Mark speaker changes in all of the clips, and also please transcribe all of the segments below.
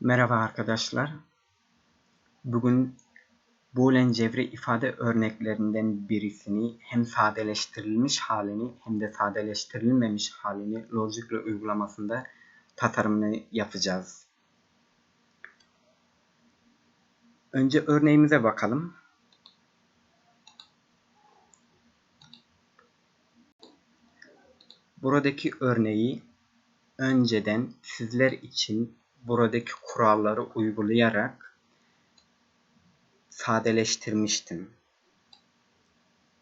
Speaker 1: Merhaba arkadaşlar. Bugün Boolean cevri ifade örneklerinden birisini hem sadeleştirilmiş halini hem de sadeleştirilmemiş halini Logic uygulamasında tasarımını yapacağız. Önce örneğimize bakalım. Buradaki örneği önceden sizler için buradaki kuralları uygulayarak sadeleştirmiştim.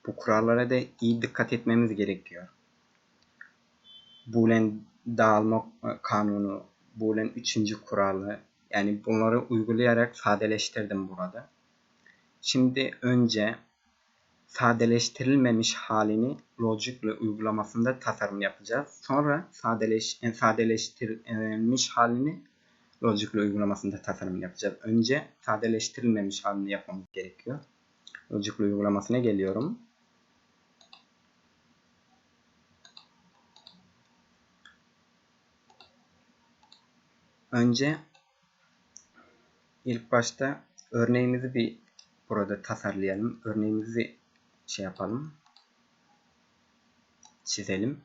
Speaker 1: Bu kurallara da iyi dikkat etmemiz gerekiyor. Boolean dağılma kanunu, Boolean üçüncü kuralı yani bunları uygulayarak sadeleştirdim burada. Şimdi önce sadeleştirilmemiş halini Logic uygulamasında tasarım yapacağız. Sonra sadeleş, sadeleştirilmiş halini Logic uygulamasında tasarım yapacağız. Önce sadeleştirilmemiş halini yapmamız gerekiyor. Logic uygulamasına geliyorum. Önce ilk başta örneğimizi bir burada tasarlayalım. Örneğimizi şey yapalım. Çizelim.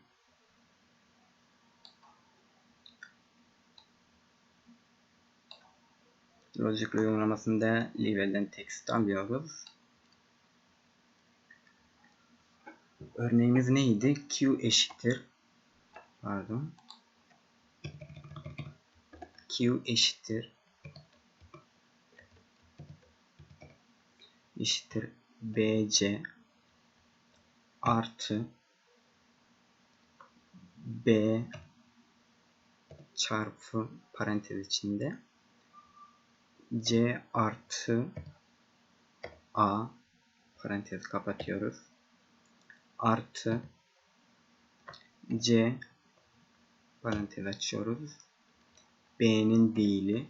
Speaker 1: Logic uygulamasında level'den text alıyoruz. Örneğimiz neydi? Q eşittir. Pardon. Q eşittir. eşittir BC artı B çarpı parantez içinde C artı A parantez kapatıyoruz. Artı C parantez açıyoruz. B'nin değili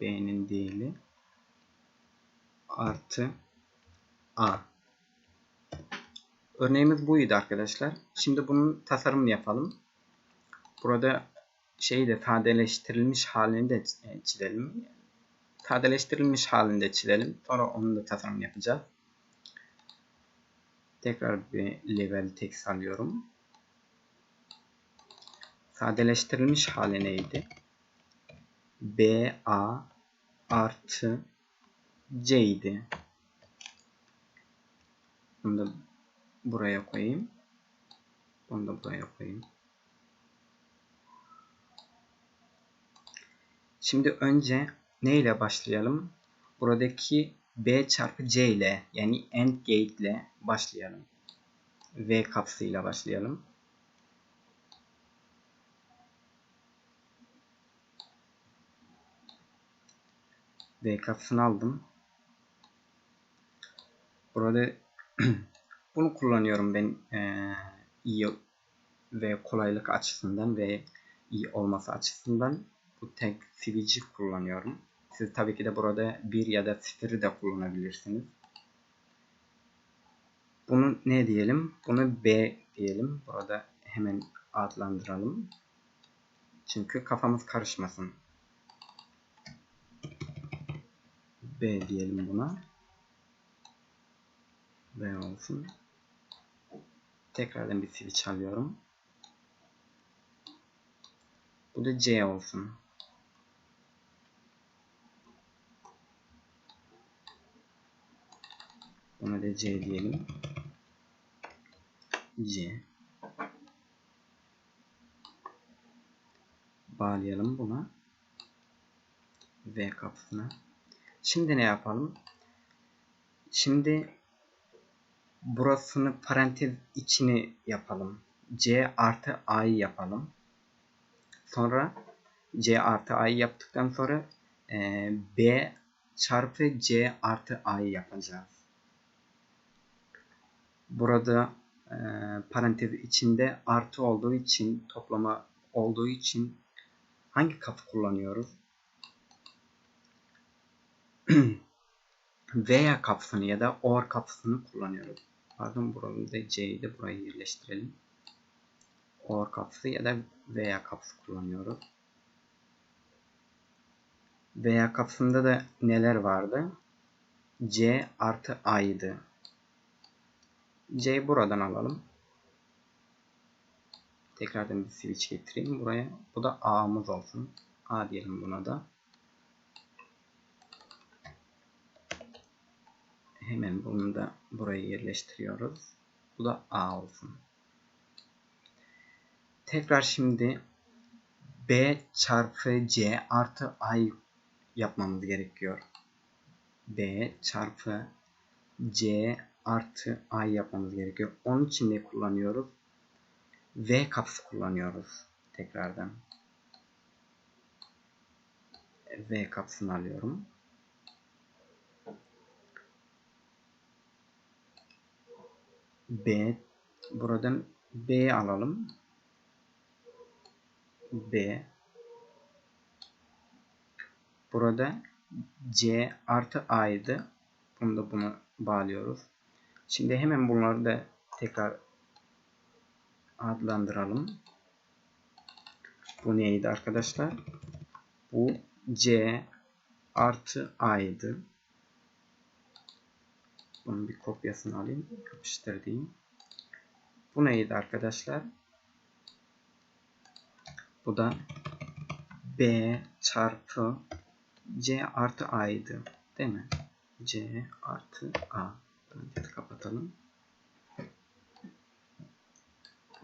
Speaker 1: B'nin değili artı A. Örneğimiz buydu arkadaşlar. Şimdi bunun tasarımını yapalım. Burada şeyi de sadeleştirilmiş halini de e, çizelim. Sadeleştirilmiş halinde çizelim. Sonra onun da tasarımını yapacağız. Tekrar bir level text alıyorum. Sadeleştirilmiş hali neydi? B A artı C idi. Bunu da buraya koyayım. Bunu da buraya koyayım. Şimdi önce ne ile başlayalım? Buradaki B çarpı C ile yani AND gate ile başlayalım. V kapsıyla başlayalım. V kapsını aldım. Burada bunu kullanıyorum ben e, iyi ve kolaylık açısından ve iyi olması açısından bu tek switch'i kullanıyorum. Siz tabii ki de burada bir ya da sıfırı da kullanabilirsiniz. Bunu ne diyelim? Bunu B diyelim. Burada hemen adlandıralım. Çünkü kafamız karışmasın. B diyelim buna. B olsun. Tekrardan bir switch alıyorum. Bu da C olsun. Buna da C diyelim. C. Bağlayalım buna. V kapısına. Şimdi ne yapalım? Şimdi burasını parantez içini yapalım. C artı A'yı yapalım. Sonra C artı A'yı yaptıktan sonra e, B çarpı C artı A'yı yapacağız. Burada e, parantez içinde artı olduğu için toplama olduğu için hangi kapı kullanıyoruz? veya kapısını ya da or kapısını kullanıyoruz. Pardon burada C'yi de buraya Veya kapısında da neler vardı? C artı A'ydı. C'yi buradan alalım. Tekrardan bir switch getireyim buraya. Bu da A'mız olsun. A diyelim buna da. Hemen bunu da buraya yerleştiriyoruz. Bu da A olsun. Tekrar şimdi B çarpı C artı A yapmamız gerekiyor. B çarpı C artı A yapmamız gerekiyor. Onun için ne kullanıyoruz? V kapısı kullanıyoruz. Tekrardan. V kapısını alıyorum. B buradan B alalım. B burada C artı A'ydı. Bunu da bunu bağlıyoruz. Şimdi hemen bunları da tekrar adlandıralım. Bu neydi arkadaşlar? Bu C artı A'ydı. Bunun bir kopyasını alayım. Yapıştır diyeyim. Bu neydi arkadaşlar? Bu da B çarpı C artı A'ydı. Değil mi? C artı A. Önce kapatalım.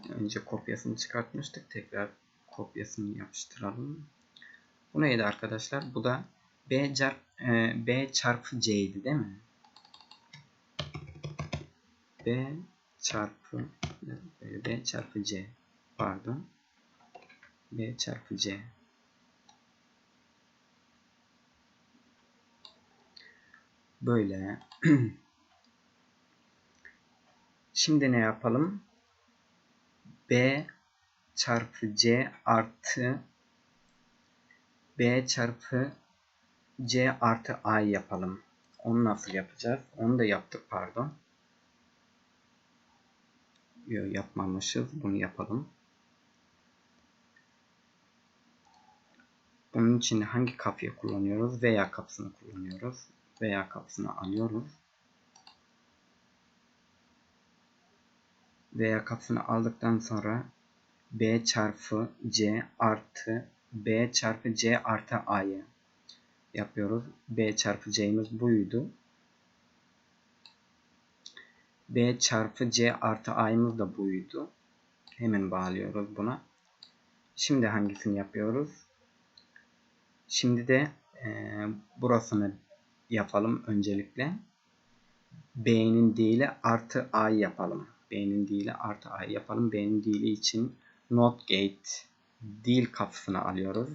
Speaker 1: Önce kopyasını çıkartmıştık. Tekrar kopyasını yapıştıralım. Bu neydi arkadaşlar? Bu da B, çarp, e, B çarpı C'ydi değil mi? B çarpı B çarpı C pardon B çarpı C böyle şimdi ne yapalım B çarpı C artı B çarpı C artı A yapalım onu nasıl yapacağız onu da yaptık pardon Yok yapmamışız. Bunu yapalım. Bunun için hangi kapıyı kullanıyoruz? Veya kapısını kullanıyoruz. Veya kapısını alıyoruz. Veya kapısını aldıktan sonra B çarpı C artı B çarpı C artı A'yı yapıyoruz. B çarpı C'miz buydu. B çarpı C artı A'mız da buydu. Hemen bağlıyoruz buna. Şimdi hangisini yapıyoruz? Şimdi de e, burasını yapalım öncelikle. B'nin değili artı A'yı yapalım. B'nin değili artı A'yı yapalım. B'nin değili için not gate dil kapısını alıyoruz.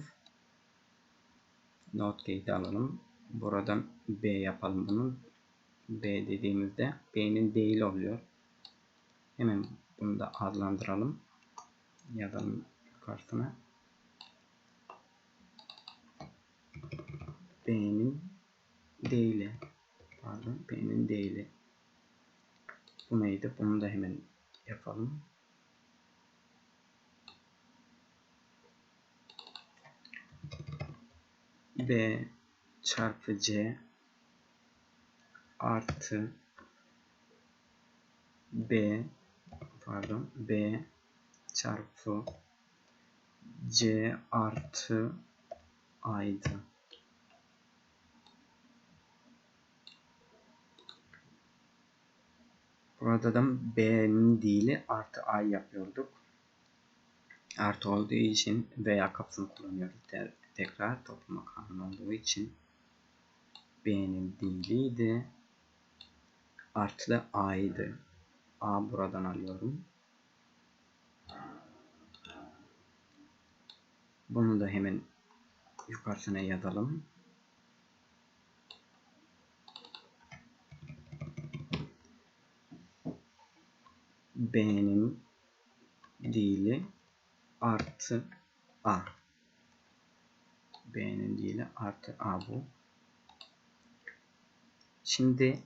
Speaker 1: Not gate'i alalım. Buradan B yapalım bunu. B dediğimizde B'nin değil oluyor. Hemen bunu da adlandıralım. Yazalım yukarısına. B'nin değili. Pardon. B'nin değili. Bu neydi? Bunu da hemen yapalım. B çarpı C artı B pardon B çarpı C artı A'ydı. Burada da B'nin değili artı A yapıyorduk. Artı olduğu için veya kapısını kullanıyoruz. Tekrar toplama kanunu olduğu için B'nin değiliydi artı da A'ydı. A buradan alıyorum. Bunu da hemen yukarısına yazalım. B'nin değili artı A. B'nin değili artı A bu. Şimdi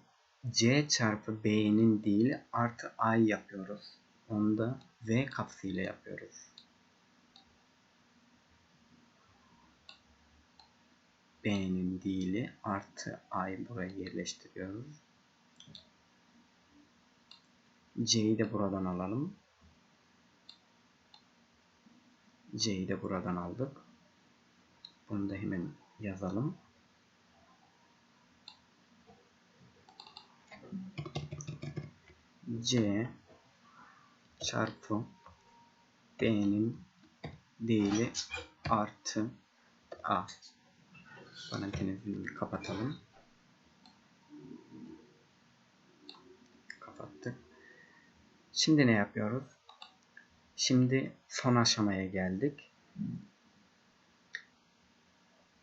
Speaker 1: C çarpı B'nin değil artı A yapıyoruz. Onu da V kapısıyla yapıyoruz. B'nin değili artı A'yı buraya yerleştiriyoruz. C'yi de buradan alalım. C'yi de buradan aldık. Bunu da hemen yazalım. C çarpı B'nin değili artı A. Parantezini kapatalım. Şimdi ne yapıyoruz? Şimdi son aşamaya geldik.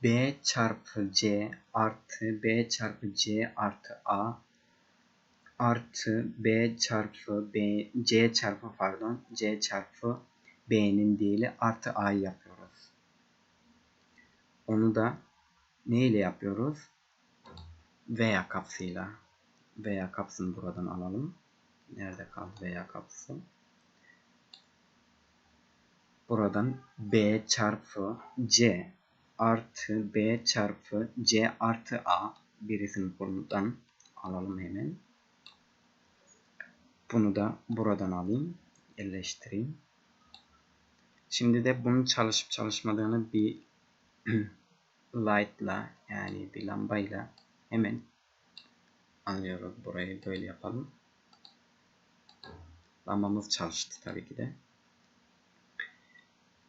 Speaker 1: B çarpı C artı B çarpı C artı A artı B çarpı B C çarpı pardon C çarpı B'nin değili artı A'yı yapıyoruz. Onu da ne ile yapıyoruz? Veya kapsıyla. Veya kapsını buradan alalım. Nerede kaldı veya kapısı? Buradan B çarpı C artı B çarpı C artı A birisini buradan alalım hemen. Bunu da buradan alayım. Yerleştireyim. Şimdi de bunun çalışıp çalışmadığını bir light'la yani bir lambayla hemen anlıyoruz. Burayı böyle yapalım. Lambamız çalıştı tabii ki de.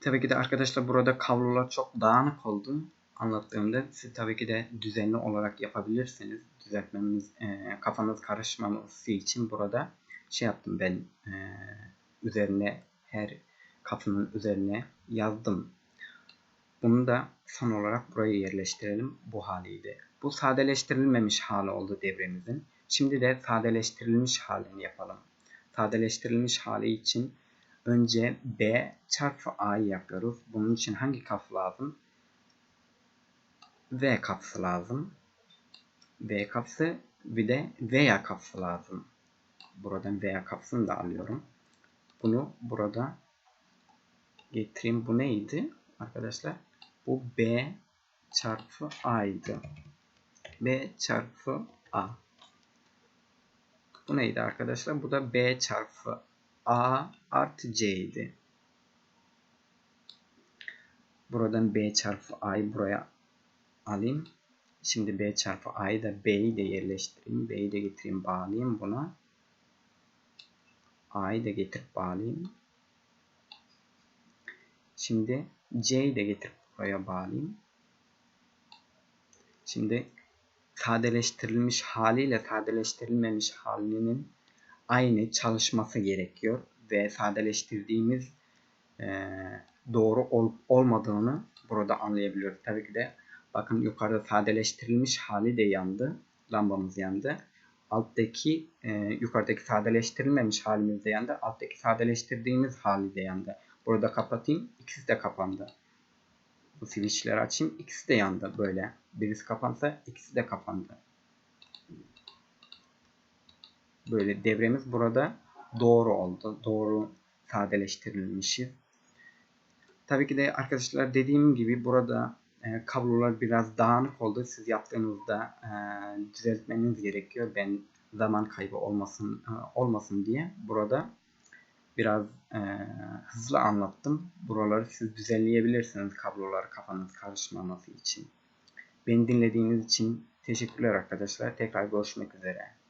Speaker 1: Tabii ki de arkadaşlar burada kablolar çok dağınık oldu. Anlattığımda siz tabii ki de düzenli olarak yapabilirsiniz. Düzeltmemiz, e, kafanız karışmaması için burada şey yaptım ben e, üzerine her kapının üzerine yazdım. Bunu da son olarak buraya yerleştirelim. Bu haliydi. Bu sadeleştirilmemiş hali oldu devremizin. Şimdi de sadeleştirilmiş halini yapalım. Sadeleştirilmiş hali için önce B çarpı A'yı yapıyoruz. Bunun için hangi kaf lazım? V kapsı lazım. V kapsı bir de veya kapsı lazım. Buradan veya kapsını da alıyorum. Bunu burada getireyim. Bu neydi arkadaşlar? Bu B çarpı A'ydı. B çarpı A. Bu neydi arkadaşlar? Bu da B çarpı A artı C idi. Buradan B çarpı A'yı buraya alayım. Şimdi B çarpı A'yı da B'yi de yerleştireyim. B'yi de getireyim bağlayayım buna. A'yı da getirip bağlayayım. Şimdi C'yi de getirip buraya bağlayayım. Şimdi sadeleştirilmiş haliyle sadeleştirilmemiş halinin aynı çalışması gerekiyor ve sadeleştirdiğimiz e, doğru olup olmadığını burada anlayabiliyoruz. Tabii ki de bakın yukarıda sadeleştirilmiş hali de yandı. Lambamız yandı. Alttaki e, yukarıdaki sadeleştirilmemiş halimiz de yandı. Alttaki sadeleştirdiğimiz hali de yandı. Burada kapatayım. İkisi de kapandı. Bu switchleri açayım. İkisi de yandı böyle. Birisi kapansa ikisi de kapandı. Böyle devremiz burada doğru oldu. Doğru sadeleştirilmişiz. Tabii ki de arkadaşlar dediğim gibi burada e, kablolar biraz dağınık oldu. Siz yaptığınızda e, düzeltmeniz gerekiyor. Ben zaman kaybı olmasın e, olmasın diye burada biraz e, hızlı anlattım. Buraları siz düzenleyebilirsiniz kabloları kafanız karışmaması için. Beni dinlediğiniz için teşekkürler arkadaşlar. Tekrar görüşmek üzere.